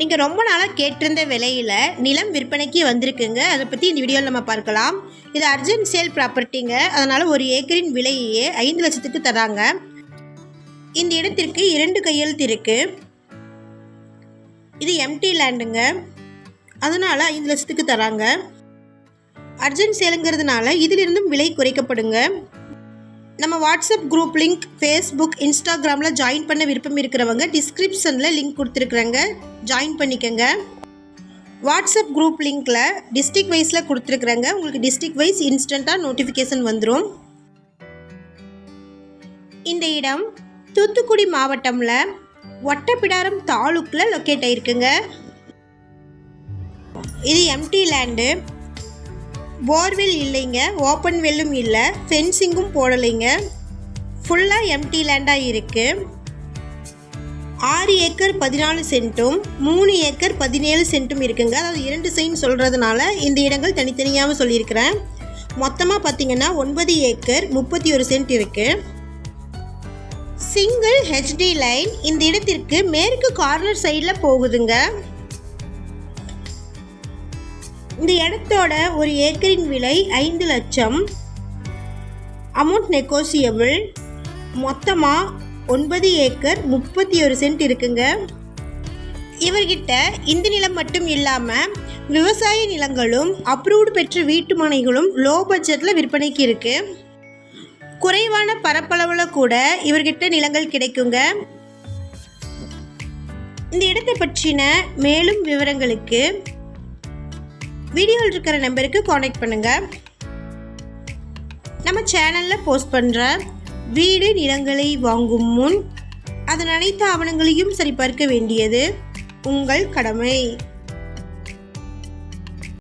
நீங்கள் ரொம்ப நாளாக கேட்டிருந்த விலையில் நிலம் விற்பனைக்கு வந்திருக்குங்க. அதை பற்றி இந்த வீடியோவில் நம்ம பார்க்கலாம். இது அர்ஜென்ட் சேல் ப்ராப்பர்ட்டிங்க. அதனால் ஒரு ஏக்கரின் விலையே ஐந்து லட்சத்துக்கு தராங்க. இந்த இடத்திற்கு இரண்டு கையெழுத்து இருக்குது இது எம்டி லேண்டுங்க அதனால் ஐந்து லட்சத்துக்கு தராங்க. அர்ஜென்ட் சேலுங்கிறதுனால இதிலிருந்தும் விலை குறைக்கப்படுங்க. நம்ம வாட்ஸ்அப் குரூப் லிங்க் ஃபேஸ்புக் இன்ஸ்டாகிராமில் ஜாயின் பண்ண விருப்பம் இருக்கிறவங்க டிஸ்கிரிப்ஷனில் லிங்க் கொடுத்துருக்குறேங்க. ஜாயின் பண்ணிக்கோங்க. வாட்ஸ்அப் குரூப் லிங்க்கில் டிஸ்ட்ரிக் வைஸில் கொடுத்துருக்குறேங்க. உங்களுக்கு டிஸ்ட்ரிக் வைஸ் இன்ஸ்டண்ட்டாக நோட்டிஃபிகேஷன் வந்துடும் இந்த இடம் தூத்துக்குடி மாவட்டமில் ஒட்டப்பிடாரம் தாலுக்கில் லொக்கேட் ஆயிருக்குங்க. இது எம்டி லேண்டு போர்வெல் இல்லைங்க ஓப்பன் வெல்லும் இல்லை ஃபென்சிங்கும் போடலைங்க. ஃபுல்லாக எம்டி லேண்டாக இருக்குது ஆறு ஏக்கர் பதினாலு சென்ட்டும் மூணு ஏக்கர் பதினேழு சென்ட்டும் இருக்குங்க. அதாவது இரண்டு சைன் சொல்கிறதுனால இந்த இடங்கள் தனித்தனியாகவும் சொல்லியிருக்கிறேன். மொத்தமாக பார்த்தீங்கன்னா ஒன்பது ஏக்கர் முப்பத்தி ஒரு சென்ட் இருக்குது சிங்கிள் ஹெச்டி லைன் இந்த இடத்திற்கு மேற்கு கார்னர் சைடில் போகுதுங்க. இந்த இடத்தோட ஒரு ஏக்கரின் விலை ஐந்து லட்சம். அமௌண்ட் நெகோசியபிள் மொத்தமாக ஒன்பது ஏக்கர் முப்பத்தி ஒரு சென்ட் இருக்குங்க. இவர்கிட்ட இந்த நிலம் மட்டும் இல்லாமல் விவசாய நிலங்களும் அப்ரூவ்டு பெற்ற வீட்டு மனைகளும் லோ பட்ஜெட்டில் விற்பனைக்கு இருக்குது குறைவான பரப்பளவில் கூட இவர்கிட்ட நிலங்கள் கிடைக்குங்க. இந்த இடத்தை பற்றின மேலும் விவரங்களுக்கு வீடியோவில் இருக்கிற நம்பருக்கு காண்டாக்ட் பண்ணுங்கள் நம்ம சேனலில் போஸ்ட் பண்ணுற வீடு நிலங்களை வாங்கும் முன் அதன் அனைத்து ஆவணங்களையும் சரிபார்க்க வேண்டியது உங்கள் கடமை.